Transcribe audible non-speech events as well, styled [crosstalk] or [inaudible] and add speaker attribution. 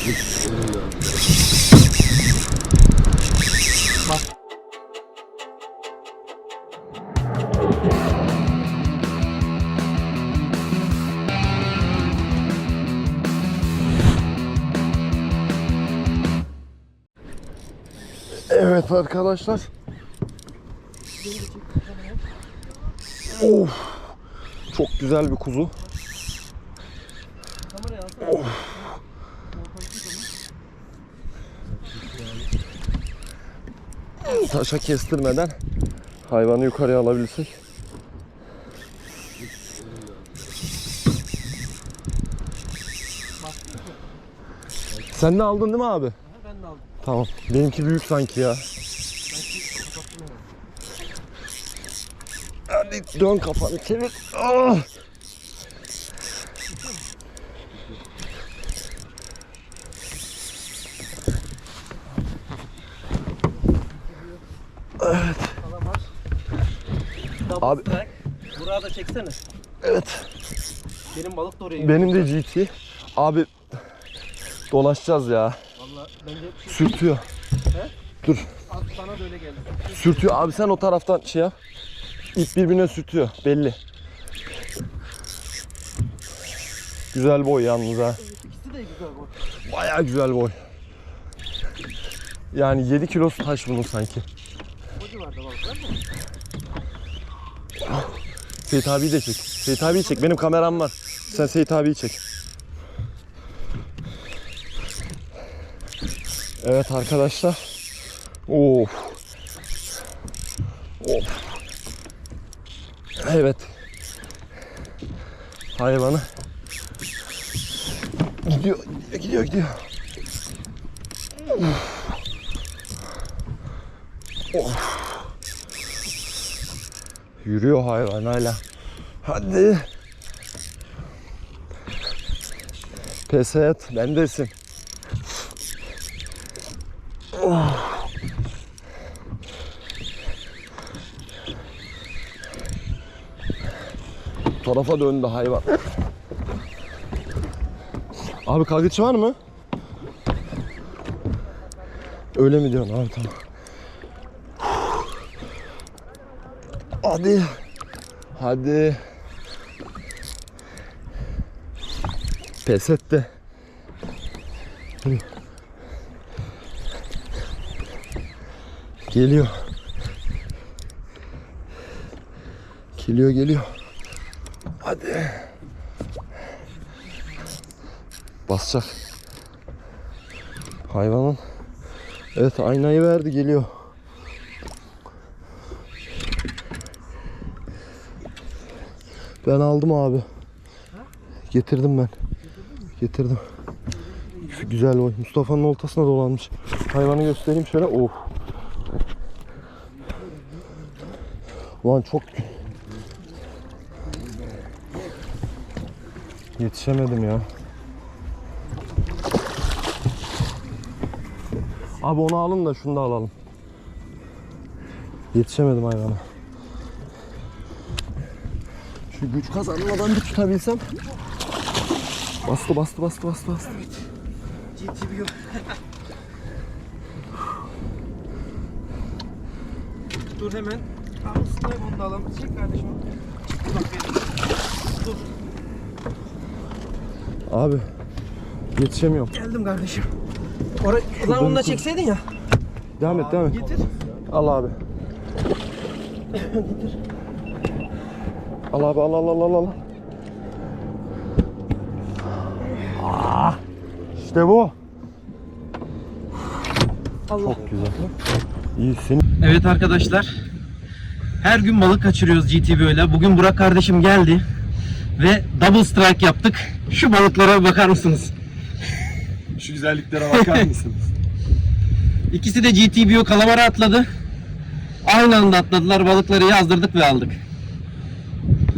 Speaker 1: Evet arkadaşlar. Of. Çok güzel bir kuzu. Of. Taşa kestirmeden hayvanı yukarıya alabilsek. Sen de aldın değil mi abi?
Speaker 2: Ben de aldım.
Speaker 1: Tamam. Benimki büyük sanki ya. Hadi dön kafanı çevir. Ah!
Speaker 2: Kalamar. Double
Speaker 1: Abi-
Speaker 2: strike. Burak'ı da çeksene.
Speaker 1: Evet.
Speaker 2: Benim balık da oraya.
Speaker 1: Benim de GT. Abi dolaşacağız ya.
Speaker 2: Valla bence şu
Speaker 1: Sürtüyor.
Speaker 2: at sana da öyle geldi.
Speaker 1: Sürtüyor. Abi sen o taraftan şey yap. İp birbirine sürtüyor. Belli. Güzel boy yalnız ha.
Speaker 2: İkisi de güzel bu.
Speaker 1: Baya güzel boy. Yani 7 kilosu taş bunun sanki.
Speaker 2: O civarda balıklar mı?
Speaker 1: Seyit abiyi de çek. Seyit abiyi çek. Benim kameram var. Sen Seyit abiyi çek. Evet arkadaşlar. Of. Of. Evet. Hayvanı gidiyor, gidiyor, gidiyor. Of. Of. Yürüyor hayvan hala. Hadi. Pes et. Bendesin. Oh. Tarafa döndü hayvan. Abi kalgıç var mı? Öyle mi diyorsun abi tamam. Hadi. Hadi. Pes etti. Geliyor. Geliyor geliyor. Hadi. Basacak. Hayvanın. Evet aynayı verdi geliyor. Ben aldım abi. Getirdim ben. Getirdim. Şu güzel boy. Mustafa'nın oltasına dolanmış. Hayvanı göstereyim şöyle. Oh. Ulan çok Yetişemedim ya. Abi onu alın da şunu da alalım. Yetişemedim hayvana. Şu güç kazanmadan bir tutabilsem. Bastı bastı bastı bastı bastı.
Speaker 2: GTB yok. Dur hemen. Tamam ısıtayım onu da alalım. Çek kardeşim. Bak. Dur.
Speaker 1: Abi yetişemiyorum.
Speaker 2: Geldim kardeşim. Oraya, lan onu da çekseydin ya.
Speaker 1: Devam et devam et.
Speaker 2: Getir.
Speaker 1: Al abi. [laughs] Al abi al al al al al. Ah, İşte bu.
Speaker 2: Allah.
Speaker 1: Çok güzel. İyisin.
Speaker 2: Evet arkadaşlar. Her gün balık kaçırıyoruz GTB'yle. Bugün Burak kardeşim geldi. Ve double strike yaptık. Şu balıklara bakar mısınız?
Speaker 1: Şu güzelliklere bakar [laughs] mısınız?
Speaker 2: İkisi de GTBO kalamara atladı. Aynı anda atladılar. Balıkları yazdırdık ve aldık.